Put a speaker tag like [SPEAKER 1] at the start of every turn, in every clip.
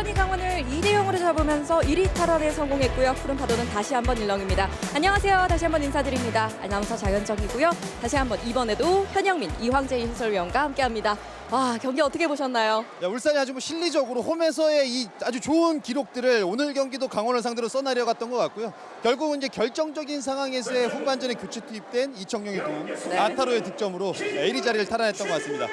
[SPEAKER 1] 울산이 강원을 2대 0으로 잡으면서 1위 탈환에 성공했고요. 푸른 파도는 다시 한번 일렁입니다. 안녕하세요. 다시 한번 인사드립니다. 아나운서 장현정이고요. 다시 한번 이번에도 현영민, 이황재 해설위원과 함께합니다. 와 경기 어떻게 보셨나요?
[SPEAKER 2] 야, 울산이 아주 뭐 실리적으로 홈에서의 이 아주 좋은 기록들을 오늘 경기도 강원을 상대로 써내려갔던 것 같고요. 결국은 이제 결정적인 상황에서의 후반전에 교체 투입된 이청용의 도움,
[SPEAKER 1] 네.
[SPEAKER 2] 아타로의 득점으로 1위 자리를 탈환했던 것 같습니다.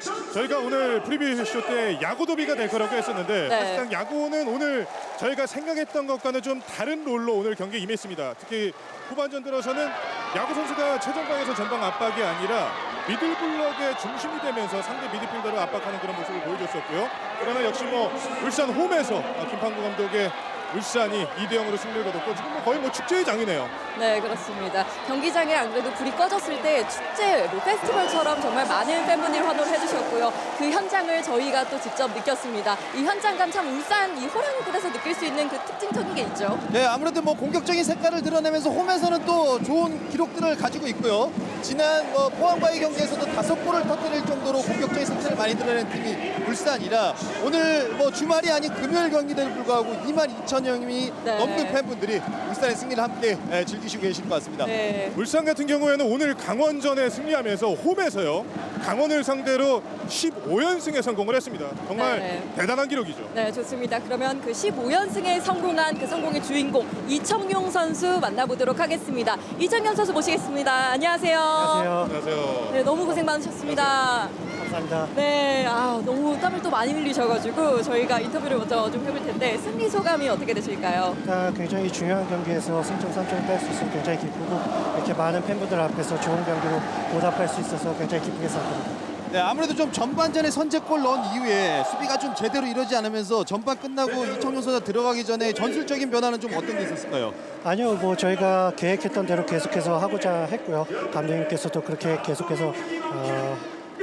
[SPEAKER 3] 저희가 오늘 프리뷰 쇼 때 야구 도비가 될 거라고 했었는데
[SPEAKER 1] 네.
[SPEAKER 3] 사실상 야구는 오늘 저희가 생각했던 것과는 좀 다른 롤로 오늘 경기에 임했습니다. 특히 후반전 들어서는 야구 선수가 최전방에서 전방 압박이 아니라 미들 블럭의 중심이 되면서 상대 미드필더를 압박하는 그런 모습을 보여줬었고요. 그러나 역시 뭐 울산 홈에서 어, 김판구 감독의 울산이 2대 0으로 승리를 거뒀고 지금 뭐 거의 뭐 축제의 장이네요.
[SPEAKER 1] 네 그렇습니다. 경기장에 안 그래도 불이 꺼졌을 때 축제 뭐 페스티벌처럼 정말 많은 팬분들이 환호를 해주셨고요. 그 현장을 저희가 또 직접 느꼈습니다. 이 현장감 참 울산 이 호랑이굴에서 느낄 수 있는 그 특징적인 게 있죠.
[SPEAKER 2] 네, 아무래도 뭐 공격적인 색깔을 드러내면서 홈에서는 또 좋은 기록들을 가지고 있고요. 지난 뭐 포항과의 경기에서도 다섯 골을 터뜨릴 정도로 공격적인 색깔을 많이 드러낸 팀이 울산이라 오늘 뭐 주말이 아닌 금요일 경기에도 불구하고 2만 2천 명이
[SPEAKER 1] 네.
[SPEAKER 2] 넘는 팬분들이 울산의 승리를 함께 예, 즐기시고 계실 것 같습니다.
[SPEAKER 1] 네.
[SPEAKER 3] 울산 같은 경우에는 오늘 강원전에 승리하면서 홈에서요 강원을 상대로 15연승에 성공을 했습니다. 정말
[SPEAKER 1] 네.
[SPEAKER 3] 대단한 기록이죠.
[SPEAKER 1] 네, 좋습니다. 그러면 그 15연승에 성공한 그 성공의 주인공 이청용 선수 만나보도록 하겠습니다. 이청용 선수 모시겠습니다. 안녕하세요.
[SPEAKER 4] 안녕하세요.
[SPEAKER 3] 안녕하세요.
[SPEAKER 1] 네, 너무 고생 많으셨습니다.
[SPEAKER 4] 감사합니다.
[SPEAKER 1] 네, 아, 너무 땀을 또 많이 흘리셔가지고 저희가 인터뷰를 먼저 좀 해볼 텐데 승리 소감이 어떻게 되실까요?
[SPEAKER 4] 일단 굉장히 중요한 경기에서 승점 3점을 뺄수 있어서 굉장히 기쁘고 이렇게 많은 팬분들 앞에서 좋은 경기로 보답할 수 있어서 굉장히 기쁘게 생각합니다.
[SPEAKER 2] 네, 아무래도 좀 전반전에 선제골 넣은 이후에 수비가 좀 제대로 이루어지지 않으면서 전반 끝나고 이청용 선수 들어가기 전에 전술적인 변화는 좀 어떤 게 있었을까요?
[SPEAKER 4] 아니요, 뭐 저희가 계획했던 대로 계속해서 하고자 했고요. 감독님께서도 그렇게 계속해서 어,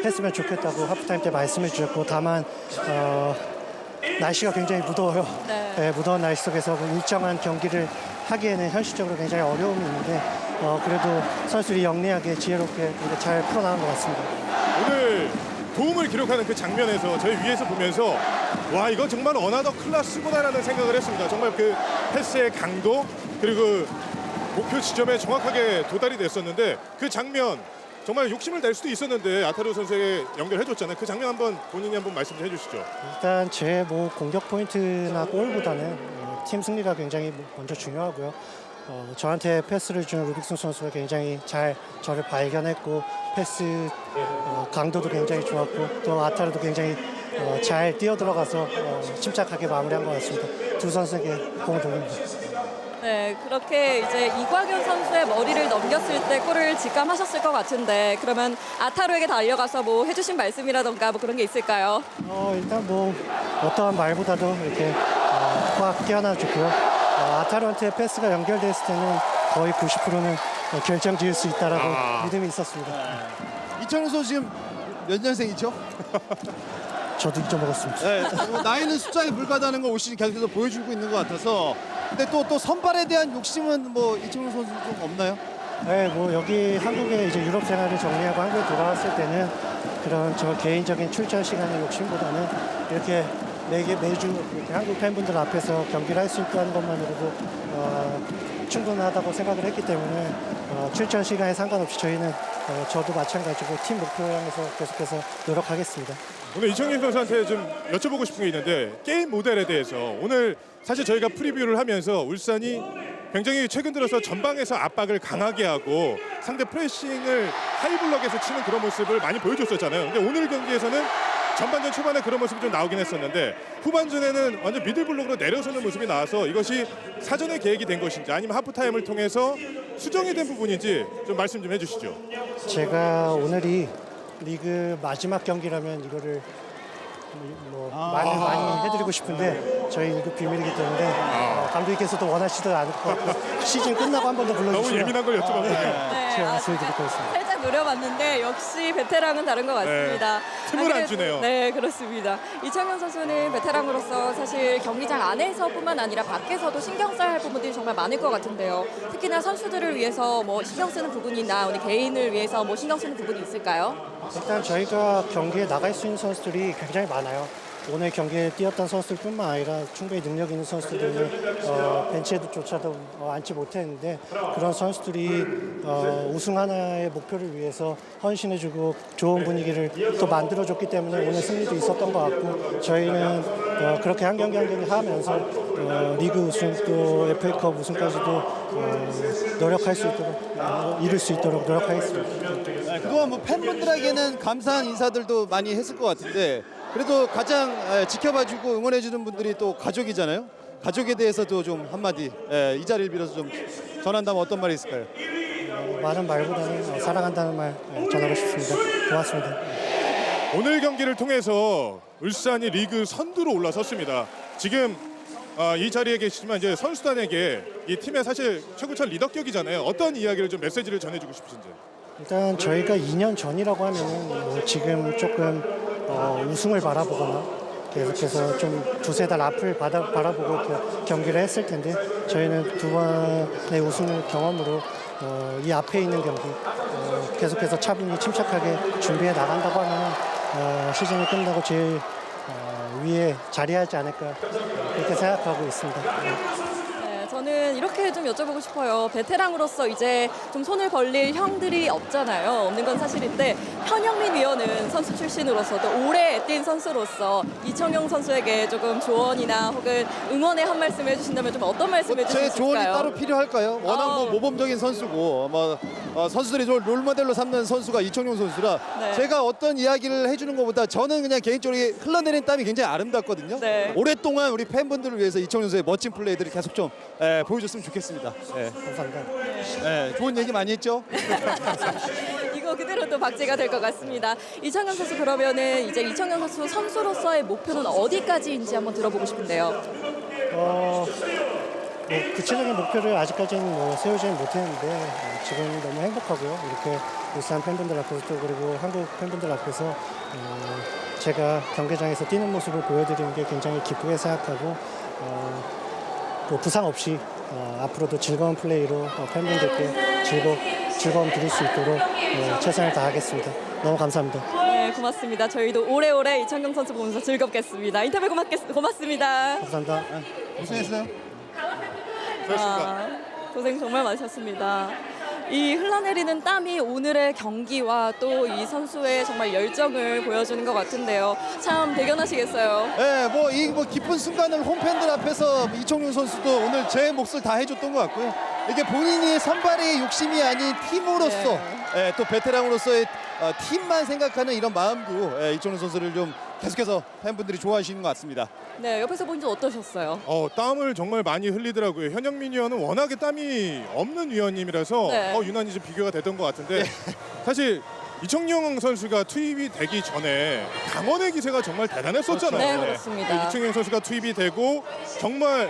[SPEAKER 4] 했으면 좋겠다고 하프타임 때 말씀해 주셨고 다만 어, 날씨가 굉장히 무더워요.
[SPEAKER 1] 네.
[SPEAKER 4] 네, 무더운 날씨 속에서 그 일정한 경기를 하기에는 현실적으로 굉장히 어려움이 있는데 어, 그래도 선수들이 영리하게 지혜롭게 잘 풀어나간 것 같습니다.
[SPEAKER 3] 오늘 도움을 기록하는 그 장면에서 저희 위에서 보면서 와 이거 정말 어나더 클래스구나라는 생각을 했습니다. 정말 그 패스의 강도 그리고 그 목표 지점에 정확하게 도달이 됐었는데 그 장면 정말 욕심을 낼 수도 있었는데 아타루 선수에게 연결해줬잖아요. 그 장면 한번 본인이 한번 말씀 좀 해주시죠.
[SPEAKER 4] 일단 제 뭐 공격 포인트나 골보다는 어, 팀 승리가 굉장히 먼저 중요하고요. 어, 저한테 패스를 준 루빅슨 선수가 굉장히 잘 저를 발견했고 패스 어, 강도도 굉장히 좋았고 또 아타르도 굉장히 어, 잘 뛰어 들어가서 어, 침착하게 마무리한 것 같습니다. 두 선수에게 공을 돌립니다.
[SPEAKER 1] 네, 그렇게 이제 이광현 선수의 머리를 넘겼을 때 골을 직감하셨을 것 같은데 그러면 아타로에게 달려가서 뭐 해주신 말씀이라던가 뭐 그런 게 있을까요?
[SPEAKER 4] 어, 일단 뭐 어떠한 말보다도 이렇게 어, 확 뛰어나주고요. 어, 아타르한테 패스가 연결됐을 때는 거의 90%는 결정 지을 수 있다라고
[SPEAKER 3] 아.
[SPEAKER 4] 믿음이 있었습니다.
[SPEAKER 2] 이청용 선수 지금 몇 년생이죠?
[SPEAKER 4] 저도 잊어먹었습니다.
[SPEAKER 2] 네, 뭐 나이는 숫자에 불과하다는 걸올 시즌 계속해서 보여주고 있는 것 같아서 근데 또 또 선발에 대한 욕심은 뭐 이청용 선수 좀 없나요?
[SPEAKER 4] 네, 뭐 여기 한국에 이제 유럽 생활을 정리하고 한국에 돌아왔을 때는 그런 저 개인적인 출전 시간의 욕심보다는 이렇게 매개 매주 이렇게 한국 팬분들 앞에서 경기를 할 수 있다는 것만으로도 어, 충분하다고 생각을 했기 때문에 어, 출전 시간에 상관없이 저희는 어, 저도 마찬가지고 팀 목표 향해서 계속해서 노력하겠습니다.
[SPEAKER 3] 오늘 이청용 선수한테 좀 여쭤보고 싶은 게 있는데 게임 모델에 대해서 오늘 사실 저희가 프리뷰를 하면서 울산이 굉장히 최근 들어서 전방에서 압박을 강하게 하고 상대 프레싱을 하이블럭에서 치는 그런 모습을 많이 보여줬었잖아요. 근데 오늘 경기에서는 전반전 초반에 그런 모습이 좀 나오긴 했었는데 후반전에는 완전 미들블록으로 내려서는 모습이 나와서 이것이 사전에 계획이 된 것인지 아니면 하프타임을 통해서 수정이 된 부분인지 좀 말씀 좀 해주시죠.
[SPEAKER 4] 제가 오늘이 리그 마지막 경기라면 이거를 뭐 많이 많이 해드리고 싶은데 저희 리그 비밀이기 때문에 어, 감독님께서도 원하시도 않을 것 같고 시즌 끝나고 한 번 더
[SPEAKER 3] 너무
[SPEAKER 4] 불러주시면
[SPEAKER 3] 예민한 걸 여쭤봤군요.
[SPEAKER 1] 네,
[SPEAKER 4] 제가
[SPEAKER 1] 아,
[SPEAKER 4] 말씀드릴 거였습니다.
[SPEAKER 1] 살짝 노려봤는데 역시 베테랑은 다른 것 같습니다.
[SPEAKER 3] 틈을 안
[SPEAKER 1] 그래도-
[SPEAKER 3] 주네요.
[SPEAKER 1] 네, 그렇습니다. 이청용 선수는 베테랑으로서 사실 경기장 안에서뿐만 아니라 밖에서도 신경 써야 할 부분들이 정말 많을 것 같은데요. 특히나 선수들을 위해서 뭐 신경 쓰는 부분이나 우리 개인을 위해서 뭐 신경 쓰는 부분이 있을까요?
[SPEAKER 4] 일단 저희가 경기에 나갈 수 있는 선수들이 굉장히 많아요. 오늘 경기에 뛰었던 선수들뿐만 아니라 충분히 능력 있는 선수들을 어, 벤치에조차도 어, 앉지 못했는데 그런 선수들이 어, 우승 하나의 목표를 위해서 헌신해주고 좋은 분위기를 또 만들어줬기 때문에 오늘 승리도 있었던 것 같고 저희는 어, 그렇게 한 경기 한 경기 하면서 어, 리그 우승 또 FA컵 우승까지도 어, 노력할 수 있도록 어, 이룰 수 있도록 노력하겠습니다.
[SPEAKER 2] 네, 그동안 뭐 팬분들에게는 감사한 인사들도 많이 했을 것 같은데 그래도 가장 에, 지켜봐주고 응원해주는 분들이 또 가족이잖아요. 가족에 대해서도 좀 한마디 에, 이 자리를 빌어서 좀 전한다면 어떤 말이 있을까요?
[SPEAKER 4] 어, 말은 말보다는 어, 사랑한다는 말 어, 전하고 싶습니다. 고맙습니다.
[SPEAKER 3] 오늘 경기를 통해서 울산이 리그 선두로 올라섰습니다. 지금 아, 이 자리에 계시지만 이제 선수단에게 이 팀의 사실 최고철 리더격이잖아요. 어떤 이야기를 좀 메시지를 전해주고 싶으신지.
[SPEAKER 4] 일단 저희가 2년 전이라고 하면 뭐 지금 조금 어, 우승을 바라보거나 계속해서 좀 두세 달 앞을 바라, 바라보고 경기를 했을 텐데 저희는 두 번의 우승을 경험으로 어, 이 앞에 있는 경기 어, 계속해서 차분히 침착하게 준비해 나간다고 하면 어, 시즌이 끝나고 제일 어, 위에 자리하지 않을까 어, 그렇게 생각하고 있습니다.
[SPEAKER 1] 저는 이렇게 좀 여쭤보고 싶어요. 베테랑으로서 이제 좀 손을 벌릴 형들이 없잖아요. 없는 건 사실인데 현영민 위원은 선수 출신으로서도 오래 뛴 선수로서 이청용 선수에게 조금 조언이나 혹은 응원의 한 말씀 해주신다면 좀 어떤 말씀
[SPEAKER 2] 뭐제
[SPEAKER 1] 해주실
[SPEAKER 2] 조언이? 따로 필요할까요? 워낙 뭐
[SPEAKER 1] 어.
[SPEAKER 2] 모범적인 선수고 뭐 어, 선수들이 좀 롤모델로 삼는 선수가 이청용 선수라
[SPEAKER 1] 네.
[SPEAKER 2] 제가 어떤 이야기를 해주는 것보다 저는 그냥 개인적으로 흘러내린 땀이 굉장히 아름답거든요.
[SPEAKER 1] 네.
[SPEAKER 2] 오랫동안 우리 팬분들을 위해서 이청용 선수의 멋진 플레이들을 계속 좀 에, 보여줬으면 좋겠습니다. 예.
[SPEAKER 4] 감사합니다.
[SPEAKER 2] 예, 좋은 얘기 많이 했죠?
[SPEAKER 1] 이거 그대로 또 박제가 될 것 같습니다. 이청용 선수 그러면은 이제 이청용 선수 선수로서의 목표는 어디까지인지 한번 들어보고 싶은데요.
[SPEAKER 4] 어, 뭐 구체적인 목표를 아직까지는 뭐 세우지는 못했는데 어, 지금 너무 행복하고요. 이렇게 울산 팬분들 앞에서 또 그리고 한국 팬분들 앞에서 어, 제가 경기장에서 뛰는 모습을 보여드리는 게 굉장히 기쁘게 생각하고 어, 또 부상 없이 어, 앞으로도 즐거운 플레이로 어, 팬분들께 즐거, 즐거움 드릴 수 있도록 어, 최선을 다하겠습니다. 너무 감사합니다.
[SPEAKER 1] 네, 고맙습니다. 저희도 오래오래 이청용 선수 보면서 즐겁겠습니다. 인터뷰 고맙겠, 고맙습니다.
[SPEAKER 4] 감사합니다.
[SPEAKER 2] 고생했어요.
[SPEAKER 1] 아, 고생 정말 많으셨습니다. 이 흘러내리는 땀이 오늘의 경기와 또 이 선수의 정말 열정을 보여주는 것 같은데요. 참 대견하시겠어요.
[SPEAKER 2] 예, 뭐이 뭐 기쁜 순간을 홈팬들 앞에서 이청용 선수도 오늘 제 몫을 다 해줬던 것 같고요. 이게 본인이 선발의 욕심이 아닌 팀으로서
[SPEAKER 1] 네.
[SPEAKER 2] 예, 또 베테랑으로서의 어, 팀만 생각하는 이런 마음도 예, 이청용 선수를 좀 계속해서 팬분들이 좋아하시는 것 같습니다.
[SPEAKER 1] 네, 옆에서 보니 좀 어떠셨어요?
[SPEAKER 3] 어, 땀을 정말 많이 흘리더라고요. 현영민 위원은 워낙에 땀이 없는 위원님이라서
[SPEAKER 1] 네.
[SPEAKER 3] 어, 유난히 좀 비교가 됐던 것 같은데 사실 이청용 선수가 투입이 되기 전에 강원의 기세가 정말 대단했었잖아요.
[SPEAKER 1] 네, 그렇습니다.
[SPEAKER 3] 이청용 선수가 투입이 되고 정말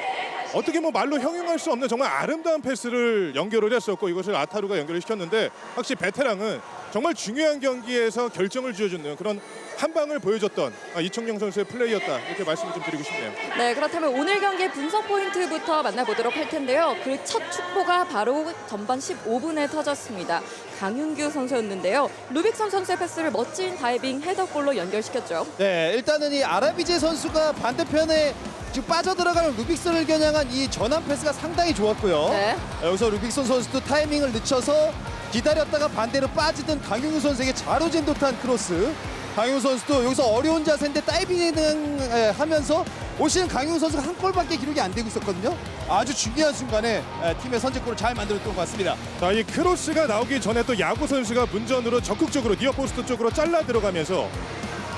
[SPEAKER 3] 어떻게 뭐 말로 형용할 수 없는 정말 아름다운 패스를 연결을 했었고 이것을 아타루가 연결을 시켰는데 확실히 베테랑은 정말 중요한 경기에서 결정을 지어주는 그런 한 방을 보여줬던 아, 이청용 선수의 플레이였다 이렇게 말씀을 좀 드리고 싶네요.
[SPEAKER 1] 네, 그렇다면 오늘 경기 분석 포인트부터 만나보도록 할 텐데요. 그 첫 축포가 바로 전반 15분에 터졌습니다. 강윤규 선수였는데요. 루빅선 선수의 패스를 멋진 다이빙 헤더골로 연결시켰죠.
[SPEAKER 2] 네, 일단은 이 아라비제 선수가 반대편에 지금 빠져들어가는 루빅슨을 겨냥한 이 전환 패스가 상당히 좋았고요.
[SPEAKER 1] 네.
[SPEAKER 2] 여기서 루빅슨 선수도 타이밍을 늦춰서 기다렸다가 반대로 빠지던 강용우 선수에게 자로진 듯한 크로스. 강용우 선수도 여기서 어려운 자세인데 다이빙 에, 하면서 오시는 강용우 선수가 한 골밖에 기록이 안 되고 있었거든요. 아주 중요한 순간에 에, 팀의 선제골을 잘 만들었던 것 같습니다.
[SPEAKER 3] 자, 이 크로스가 나오기 전에 또 야구 선수가 문전으로 적극적으로 니어포스트 쪽으로 잘라 들어가면서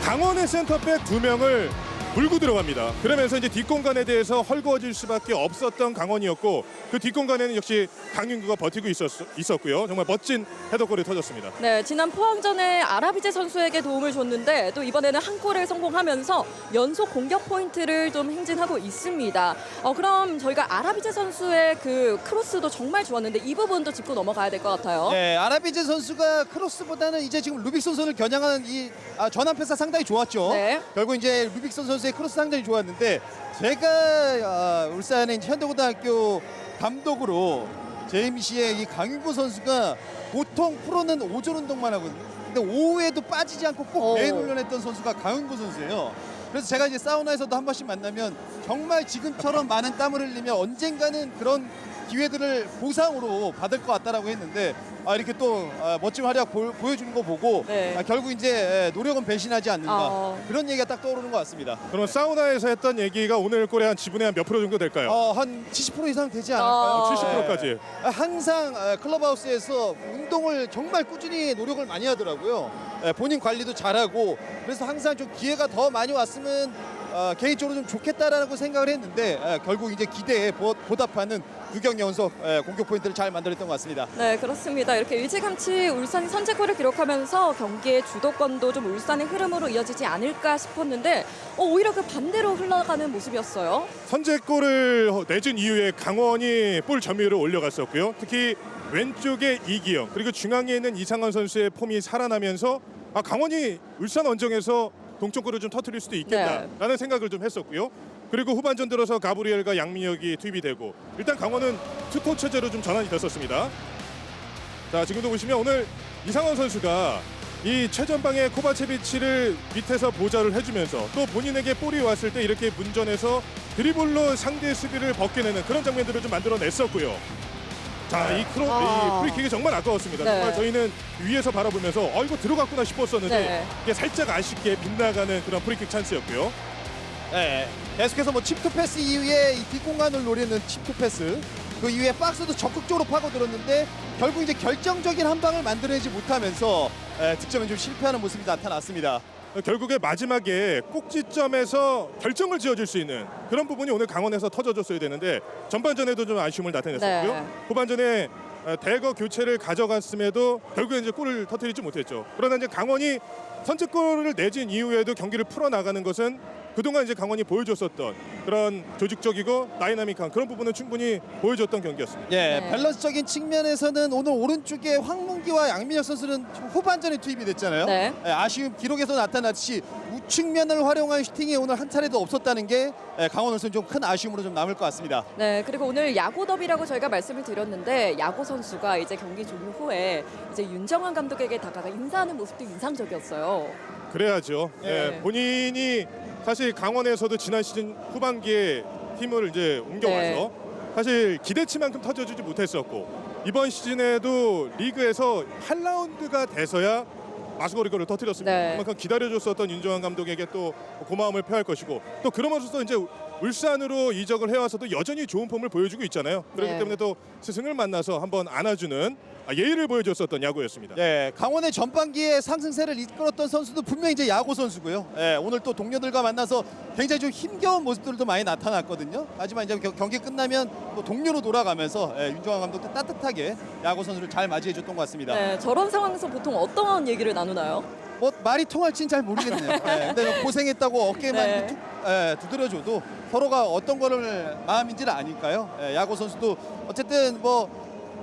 [SPEAKER 3] 강원의 센터백 두 명을 물고 들어갑니다. 그러면서 이제 뒷공간에 대해서 헐거워질 수밖에 없었던 강원이었고 그 뒷공간에는 역시 강윤구가 버티고 있었, 있었고요. 정말 멋진 헤더골이 터졌습니다.
[SPEAKER 1] 네, 지난 포항전에 아라비제 선수에게 도움을 줬는데 또 이번에는 한 골을 성공하면서 연속 공격 포인트를 좀 행진하고 있습니다. 어, 그럼 저희가 아라비제 선수의 그 크로스도 정말 좋았는데 이 부분도 짚고 넘어가야 될 것 같아요.
[SPEAKER 2] 네, 아라비제 선수가 크로스보다는 이제 지금 루빅슨 선수를 겨냥하는 이 아, 전환 패스가 상당히 좋았죠.
[SPEAKER 1] 네.
[SPEAKER 2] 결국 이제 루빅슨 선수의 크로스 상당히 좋았는데 제가 아, 울산의 이제 현대고등학교 감독으로 제임 씨의 이 강윤구 선수가 보통 프로는 오전 운동만 하거든요. 근데 오후에도 빠지지 않고 꼭
[SPEAKER 1] 오.
[SPEAKER 2] 매일 훈련했던 선수가 강윤구 선수예요. 그래서 제가 이제 사우나에서도 한 번씩 만나면 정말 지금처럼 많은 땀을 흘리면 언젠가는 그런 기회들을 보상으로 받을 것 같다라고 했는데 아, 이렇게 또 아, 멋진 활약 보, 여주는거 보고
[SPEAKER 1] 네.
[SPEAKER 2] 아, 결국 이제 노력은 배신하지 않는가
[SPEAKER 1] 어.
[SPEAKER 2] 그런 얘기가 딱 떠오르는 것 같습니다.
[SPEAKER 3] 그러면 사우나에서 했던 얘기가 오늘 골의 한 지분의 한 몇 프로 정도 될까요?
[SPEAKER 2] 어, 한 70% 이상 되지 않을까요?
[SPEAKER 1] 어,
[SPEAKER 3] 70%까지.
[SPEAKER 2] 아, 항상 아, 클럽하우스에서 운동을 정말 꾸준히 노력을 많이 하더라고요. 예, 본인 관리도 잘하고 그래서 항상 좀 기회가 더 많이 왔으면 어, 개인적으로 좀 좋겠다라고 생각을 했는데 예, 결국 이제 기대에 보, 보답하는 6경 연속 예, 공격 포인트를 잘 만들었던 것 같습니다.
[SPEAKER 1] 네, 그렇습니다. 이렇게 일찌감치 울산이 선제골을 기록하면서 경기의 주도권도 좀 울산의 흐름으로 이어지지 않을까 싶었는데 어, 오히려 그 반대로 흘러가는 모습이었어요.
[SPEAKER 3] 선제골을 내준 이후에 강원이 볼 점유율을 올려갔었고요. 특히 왼쪽에 이기영 그리고 중앙에 있는 이상원 선수의 폼이 살아나면서 아 강원이 울산 원정에서 동점골을 좀 터뜨릴 수도 있겠다라는 생각을 좀 했었고요. 그리고 후반전 들어서 가브리엘과 양민혁이 투입이 되고 일단 강원은 투토 체제로 좀 전환이 됐었습니다. 자 지금도 보시면 오늘 이상원 선수가 이 최전방의 코바체비치를 밑에서 보좌를 해주면서 또 본인에게 볼이 왔을 때 이렇게 문전에서 드리블로 상대 수비를 벗겨내는 그런 장면들을 좀 만들어냈었고요. 자, 이 크로,
[SPEAKER 1] 아.
[SPEAKER 3] 이 프리킥이 정말 아까웠습니다.
[SPEAKER 1] 네.
[SPEAKER 3] 정말 저희는 위에서 바라보면서 어 이거 들어갔구나 싶었었는데
[SPEAKER 1] 네.
[SPEAKER 3] 이게 살짝 아쉽게 빗나가는 그런 프리킥 찬스였고요.
[SPEAKER 2] 예, 계속해서 뭐 칩투 패스 이후에 이 뒷공간을 노리는 칩투 패스 그 이후에 박스도 적극적으로 파고들었는데 결국 이제 결정적인 한 방을 만들어내지 못하면서 예, 득점에 좀 실패하는 모습이 나타났습니다.
[SPEAKER 3] 결국에 마지막에 꼭지점에서 결정을 지어줄 수 있는 그런 부분이 오늘 강원에서 터져줬어야 되는데 전반전에도 좀 아쉬움을 나타냈었고요.
[SPEAKER 1] 네.
[SPEAKER 3] 후반전에 어, 대거 교체를 가져갔음에도 결국에 이제 골을 터뜨리지 못했죠. 그러나 이제 강원이 선제골을 내진 이후에도 경기를 풀어 나가는 것은 그동안 이제 강원이 보여줬었던 그런 조직적이고 다이나믹한 그런 부분은 충분히 보여줬던 경기였습니다.
[SPEAKER 2] 예,
[SPEAKER 1] 네.
[SPEAKER 2] 밸런스적인 측면에서는 오늘 오른쪽에 황문기와 양민혁 선수는 후반전에 투입이 됐잖아요.
[SPEAKER 1] 네.
[SPEAKER 2] 예, 아쉬움 기록에서 나타났듯이 우측면을 활용한 슈팅이 오늘 한 차례도 없었다는 게 예, 강원 선수는 좀 큰 아쉬움으로 좀 남을 것 같습니다.
[SPEAKER 1] 네, 그리고 오늘 야구 더비라고 저희가 말씀을 드렸는데 야구 선수가 이제 경기 종료 후에 이제 윤정환 감독에게 다가가 인사하는 모습도 인상적이었어요.
[SPEAKER 3] 그래야죠.
[SPEAKER 1] 네.
[SPEAKER 3] 예, 본인이 사실 강원에서도 지난 시즌 후반기에 팀을 이제 옮겨와서
[SPEAKER 1] 네.
[SPEAKER 3] 사실 기대치만큼 터져주지 못했었고 이번 시즌에도 리그에서 8라운드가 돼서야 마수거리거를 터뜨렸습니다.
[SPEAKER 1] 네.
[SPEAKER 3] 그만큼 기다려줬었던 윤정환 감독에게 또 고마움을 표할 것이고 또 그러면서 이제 울산으로 이적을 해와서도 여전히 좋은 폼을 보여주고 있잖아요. 그렇기
[SPEAKER 1] 네.
[SPEAKER 3] 때문에 또 스승을 만나서 한번 안아주는 아, 예의를 보여줬었던 야구였습니다.
[SPEAKER 2] 예, 강원의 전반기에 상승세를 이끌었던 선수도 분명히 이제 야구 선수고요. 예, 오늘 또 동료들과 만나서 굉장히 좀 힘겨운 모습들도 많이 나타났거든요. 하지만 이제 겨- 경기 끝나면 또 동료로 돌아가면서 예, 윤종환 감독도 따뜻하게 야구 선수를 잘 맞이해줬던 것 같습니다.
[SPEAKER 1] 네, 저런 상황에서 보통 어떤 얘기를 나누나요?
[SPEAKER 2] 뭐 말이 통할지는 잘 모르겠네요. 예, 근데 고생했다고 어깨만
[SPEAKER 1] 네.
[SPEAKER 2] 툭, 예, 두드려줘도 서로가 어떤 거를 마음인지를 아니까요. 예, 야구 선수도 어쨌든 뭐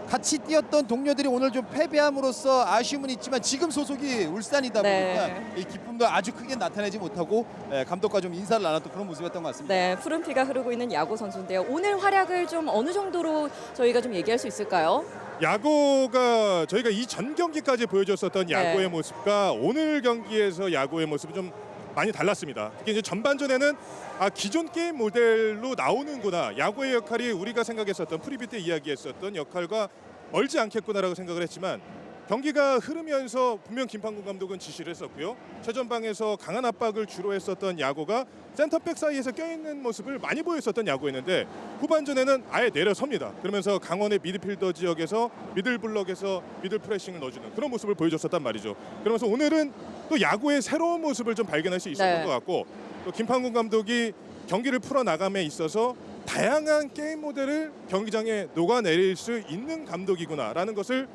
[SPEAKER 2] 같이 뛰었던 동료들이 오늘 좀 패배함으로써 아쉬움은 있지만 지금 소속이 울산이다 보니까
[SPEAKER 1] 네.
[SPEAKER 2] 이 기쁨도 아주 크게 나타내지 못하고 예, 감독과 좀 인사를 나눴던 그런 모습이었던 것 같습니다.
[SPEAKER 1] 네, 푸른 피가 흐르고 있는 야구 선수인데요. 오늘 활약을 좀 어느 정도로 저희가 좀 얘기할 수 있을까요?
[SPEAKER 3] 야구가 저희가 이 전 경기까지 보여줬었던
[SPEAKER 1] 네.
[SPEAKER 3] 야구의 모습과 오늘 경기에서 야구의 모습이 좀 많이 달랐습니다. 특히 이제 전반전에는 아 기존 게임 모델로 나오는구나 야구의 역할이 우리가 생각했었던 프리뷰 때 이야기했었던 역할과 멀지 않겠구나라고 생각을 했지만 경기가 흐르면서 분명 김판국 감독은 지시를 했었고요. 최전방에서 강한 압박을 주로 했었던 야구가 센터백 사이에서 껴있는 모습을 많이 보였었던 야구였는데 후반전에는 아예 내려섭니다. 그러면서 강원의 미드필더 지역에서 미들 블럭에서 미들 프레싱을 넣어주는 그런 모습을 보여줬었단 말이죠. 그러면서 오늘은 또 야구의 새로운 모습을 좀 발견할 수 있었던
[SPEAKER 1] 네.
[SPEAKER 3] 것 같고 또 김판국 감독이 경기를 풀어 나감에 있어서 다양한 게임 모델을 경기장에 녹아내릴 수 있는 감독이구나라는 것을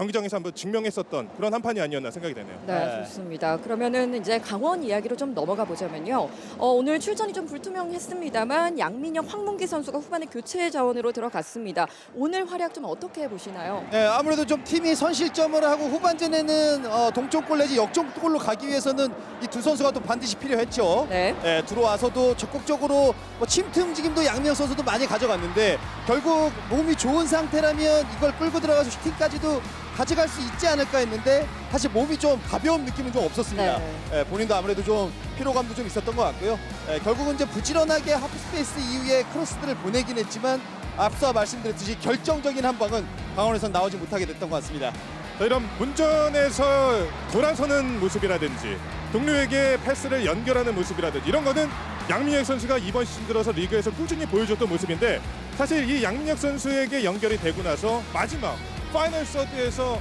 [SPEAKER 3] 경기장에서 한번 증명했었던 그런 한 판이 아니었나 생각이 되네요.
[SPEAKER 1] 네,
[SPEAKER 2] 네.
[SPEAKER 1] 좋습니다. 그러면은 이제 강원 이야기로 좀 넘어가 보자면요. 어, 오늘 출전이 좀 불투명했습니다만 양민혁, 황문기 선수가 후반에 교체 자원으로 들어갔습니다. 오늘 활약 좀 어떻게 보시나요?
[SPEAKER 2] 예, 아무래도 좀 팀이 선실점을 하고 후반전에는 어, 동점골 내지 역전골로 가기 위해서는 이 두 선수가 또 반드시 필요했죠.
[SPEAKER 1] 네.
[SPEAKER 2] 예, 들어와서도 적극적으로 뭐 침투 움직임도 양명 선수도 많이 가져갔는데 결국 몸이 좋은 상태라면 이걸 끌고 들어가서 슈팅까지도 가져갈 수 있지 않을까 했는데 사실 몸이 좀 가벼운 느낌은 좀 없었습니다.
[SPEAKER 1] 네.
[SPEAKER 2] 예, 본인도 아무래도 좀 피로감도 좀 있었던 것 같고요. 예, 결국은 이제 부지런하게 하프스페이스 이후에 크로스들을 보내긴 했지만 앞서 말씀드렸듯이 결정적인 한 방은 강원에선 나오지 못하게 됐던 것 같습니다.
[SPEAKER 3] 자, 이런 문전에서 돌아서는 모습이라든지 동료에게 패스를 연결하는 모습이라든지 이런 거는 양민혁 선수가 이번 시즌 들어서 리그에서 꾸준히 보여줬던 모습인데 사실 이 양민혁 선수에게 연결이 되고 나서 마지막 파이널 서드에서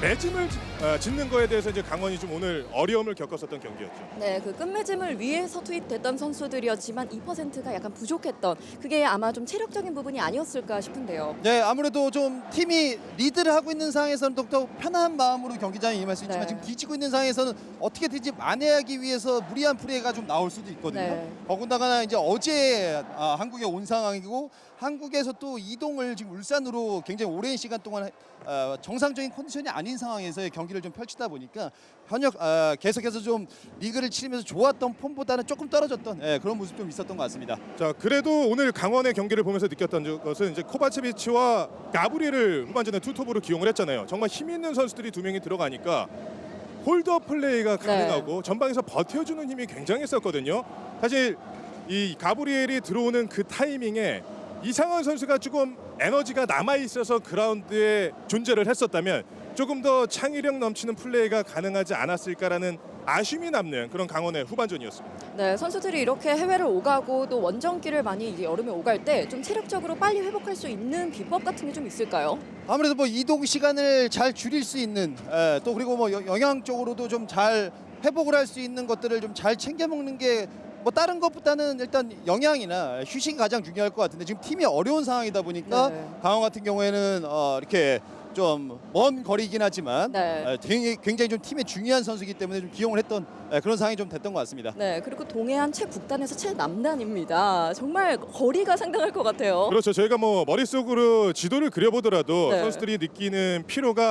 [SPEAKER 3] 매짐을 어, 짓는 거에 대해서 이제 강원이 좀 오늘 어려움을 겪었었던 경기였죠.
[SPEAKER 1] 네, 그 끝맺음을 위해서 투입됐던 선수들이었지만 2%가 약간 부족했던 그게 아마 좀 체력적인 부분이 아니었을까 싶은데요.
[SPEAKER 2] 네, 아무래도 좀 팀이 리드를 하고 있는 상황에서는 더욱더 편한 마음으로 경기장에 임할 수 있지만
[SPEAKER 1] 네.
[SPEAKER 2] 지금 뒤지고 있는 상황에서는 어떻게든지 만회하기 위해서 무리한 플레이가 좀 나올 수도 있거든요.
[SPEAKER 1] 네.
[SPEAKER 2] 더군다나 이제 어제 아, 한국에 온 상황이고 한국에서 또 이동을 지금 울산으로 굉장히 오랜 시간 동안 어, 정상적인 컨디션이 아닌 상황에서의 경기 를 좀 펼치다 보니까 현역 아, 계속해서 좀 리그를 치르면서 좋았던 폼보다는 조금 떨어졌던 예, 그런 모습 좀 있었던 것 같습니다.
[SPEAKER 3] 자 그래도 오늘 강원의 경기를 보면서 느꼈던 것은 이제 코바체비치와 가브리엘을 후반전에 투톱으로 기용을 했잖아요. 정말 힘 있는 선수들이 두 명이 들어가니까 홀드업 플레이가 가능하고 전방에서 버텨주는 힘이 굉장했었거든요. 사실 이 가브리엘이 들어오는 그 타이밍에 이상원 선수가 조금 에너지가 남아 있어서 그라운드에 존재를 했었다면 조금 더 창의력 넘치는 플레이가 가능하지 않았을까라는 아쉬움이 남는 그런 강원의 후반전이었습니다.
[SPEAKER 1] 네, 선수들이 이렇게 해외를 오가고 또 원정길을 많이 이제 여름에 오갈 때 좀 체력적으로 빨리 회복할 수 있는 비법 같은 게 좀 있을까요?
[SPEAKER 2] 아무래도 뭐 이동 시간을 잘 줄일 수 있는 에, 또 그리고 뭐 여- 영양적으로도 좀 잘 회복을 할 수 있는 것들을 좀 잘 챙겨 먹는 게뭐 다른 것보다는 일단 영양이나 휴식이 가장 중요할 것 같은데 지금 팀이 어려운 상황이다 보니까
[SPEAKER 1] 네.
[SPEAKER 2] 강원 같은 경우에는 어, 이렇게 좀 먼 거리긴 하지만
[SPEAKER 1] 네.
[SPEAKER 2] 에, 굉장히, 굉장히 좀 팀의 중요한 선수이기 때문에 좀 기용을 했던 에, 그런 상황이 좀 됐던 것 같습니다.
[SPEAKER 1] 네, 그리고 동해안 최북단에서 최남단입니다. 정말 거리가 상당할 것 같아요.
[SPEAKER 3] 그렇죠. 저희가 뭐 머릿속으로 지도를 그려보더라도
[SPEAKER 1] 네.
[SPEAKER 3] 선수들이 느끼는 피로가